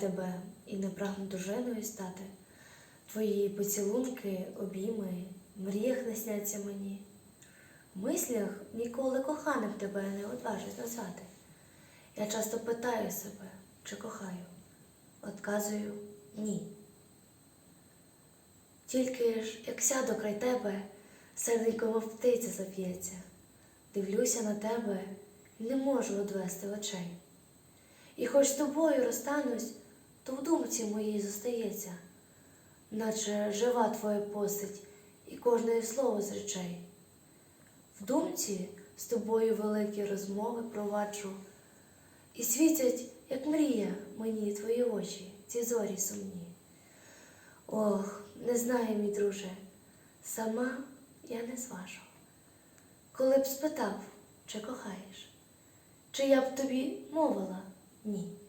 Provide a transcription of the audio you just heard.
тебе і не прагну дружиною стати. Твої поцілунки, обійми, мріях не сняться мені. В мислях ніколи коханим тебе не одважусь назвати. Я часто питаю себе, чи кохаю, Отказую ні. Тільки ж, як сяду край тебе, серденько птиця зап'ється, дивлюся на тебе і не можу одвести очей. І хоч тобою розстанусь, то в думці моїй зостається, наче жива твоя постать і кожне слово з речей. В думці з тобою великі розмови проваджу, і світять, як мрія, мені твої очі, ці зорі сумні. Ох, не знаю, мій друже, сама я не зважу. Коли б спитав, чи кохаєш, чи я б тобі мовила ні.